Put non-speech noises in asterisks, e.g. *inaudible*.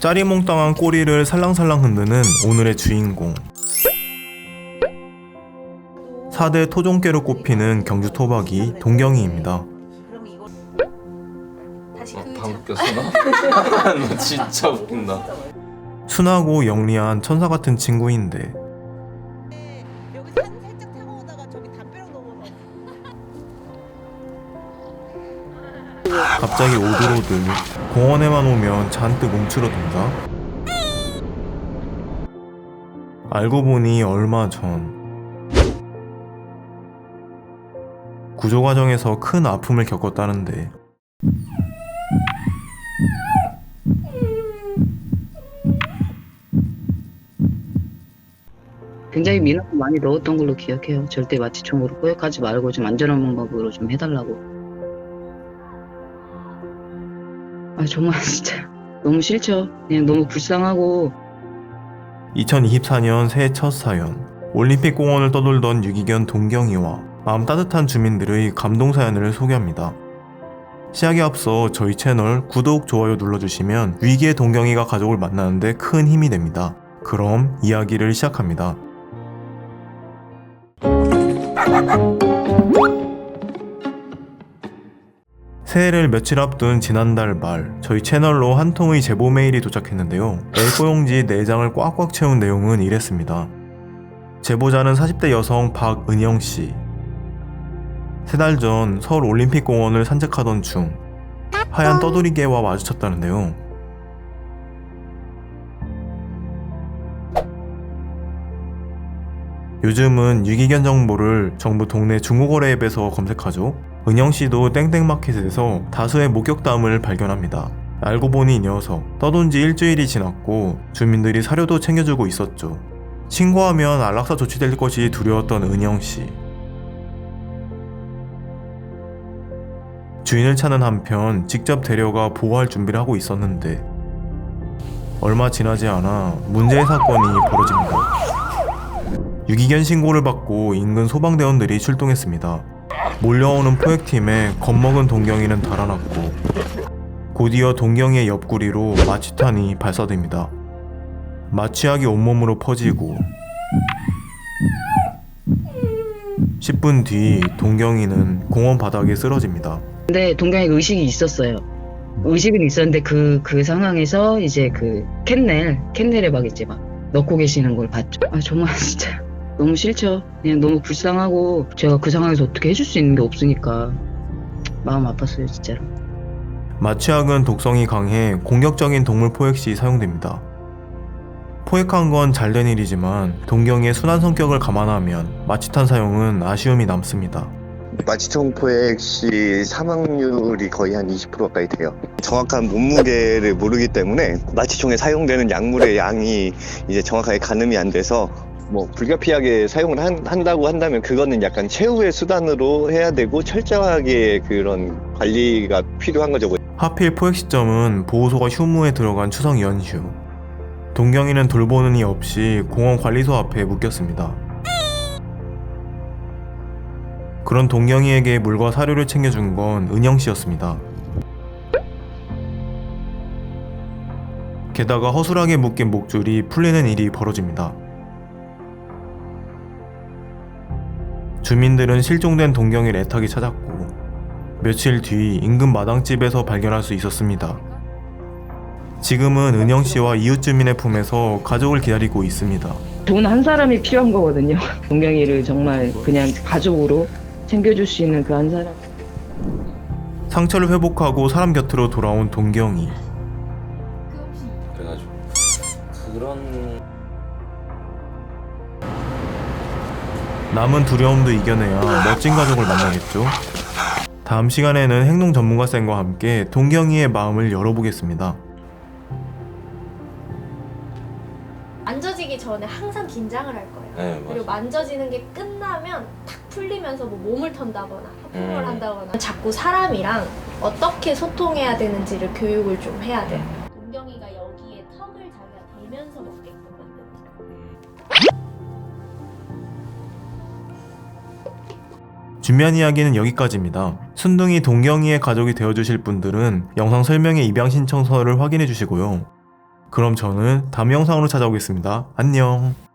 짜리몽땅한 꼬리를 살랑살랑 흔드는 오늘의 주인공. 4대 토종개로 꼽히는 경주 토박이 동경이입니다. 어, 그 방귀 자- 꼈어? 나? 너 진짜 웃긴다. 순하고 영리한 천사 같은 친구인데 갑자기 오들오들 공원에만 오면 잔뜩 움츠러든다 알고 보니 얼마 전 구조 과정에서 큰 아픔을 겪었다는데 굉장히 민원을 많이 넣었던 걸로 기억해요. 절대 마취총으로 포획하지 말고 좀 안전한 방법으로 좀 해달라고. 아 정말 *laughs* 진짜 너무 싫죠. 그냥 너무 불쌍하고 2024년 새해 첫 사연 올림픽 공원을 떠돌던 유기견 동경이와 마음 따뜻한 주민들의 감동 사연을 소개합니다. 시작에 앞서 저희 채널 구독, 좋아요 눌러주시면 위기의 동경이가 가족을 만나는데 큰 힘이 됩니다. 그럼 이야기를 시작합니다. 새해를 며칠 앞둔 지난달 말 저희 채널로 한 통의 제보 메일이 도착했는데요. A4 용지 4장을 꽉꽉 채운 내용은 이랬습니다. 제보자는 40대 여성 박은영 씨. 세 달 전 서울 올림픽 공원을 산책하던 중 하얀 떠돌이개와 마주쳤다는데요. 요즘은 유기견 정보를 정부 동네 중고거래 앱에서 검색하죠. 은영 씨도 땡땡마켓에서 다수의 목격담을 발견합니다. 알고 보니 이 녀석 떠돈 지 일주일이 지났고 주민들이 사료도 챙겨주고 있었죠. 신고하면 안락사 조치될 것이 두려웠던 은영 씨. 주인을 찾는 한편 직접 데려가 보호할 준비를 하고 있었는데 얼마 지나지 않아 문제의 사건이 벌어집니다. 유기견 신고를 받고 인근 소방대원들이 출동했습니다. 몰려오는 포획팀에 겁먹은 동경이는 달아났고 곧이어 동경이의 옆구리로 마취탄이 발사됩니다. 마취약이 온몸으로 퍼지고 10분 뒤 동경이는 공원 바닥에 쓰러집니다. 근데 동경이가 의식이 있었어요. 의식은 있었는데 그 그 상황에서 이제 그 캔넬 캔넬에 막 이제 막 넣고 계시는 걸 봤죠. 아 정말 진짜 너무 싫죠. 그냥 너무 불쌍하고 제가 그 상황에서 어떻게 해줄 수 있는 게 없으니까 마음 아팠어요 진짜로. 마취약은 독성이 강해 공격적인 동물 포획 시 사용됩니다. 포획한 건 잘된 일이지만 동경의 순한 성격을 감안하면 마취탄 사용은 아쉬움이 남습니다. 마취총 포획 시 사망률이 거의 한 20% 가까이 돼요. 정확한 몸무게를 모르기 때문에 마취총에 사용되는 약물의 양이 이제 정확하게 가늠이 안 돼서 뭐 불가피하게 사용을 한, 한다고 한다면 그거는 약간 최후의 수단으로 해야 되고 철저하게 그런 관리가 필요한 거죠. 하필 포획 시점은 보호소가 휴무에 들어간 추석 연휴. 동경이는 돌보는 이 없이 공원 관리소 앞에 묶였습니다. 그런 동경이에게 물과 사료를 챙겨준 건 은영 씨였습니다. 게다가 허술하게 묶인 목줄이 풀리는 일이 벌어집니다. 주민들은 실종된 동경이를 애타게 찾았고 며칠 뒤 인근 마당집에서 발견할 수 있었습니다. 지금은 은영 씨와 이웃 주민의 품에서 가족을 기다리고 있습니다. 돈 한 사람이 필요한 거거든요. 동경이를 정말 그냥 가족으로 챙겨줄 수 있는 그 한 사람. 상처를 회복하고 사람 곁으로 돌아온 동경이 그래가지고 그런 남은 두려움도 이겨내야 멋진 가족을 만나겠죠. 다음 시간에는 행동 전문가 쌤과 함께 동경이의 마음을 열어보겠습니다. 만져지기 전에 항상 긴장을 할 거예요. 네 그리고 맞아 만져지는 게 끝나면 탁 풀리면서 뭐 몸을 턴다거나 하품을 음. 한다거나 자꾸 사람이랑 어떻게 소통해야 되는지를 교육을 좀 해야 돼요. 동경이가 여기에 턱을 자기가 대면서 먹게끔 준비한 이야기는 여기까지입니다. 순둥이 동경이의 가족이 되어주실 분들은 영상 설명에 입양 신청서를 확인해 주시고요. 그럼 저는 다음 영상으로 찾아오겠습니다. 안녕.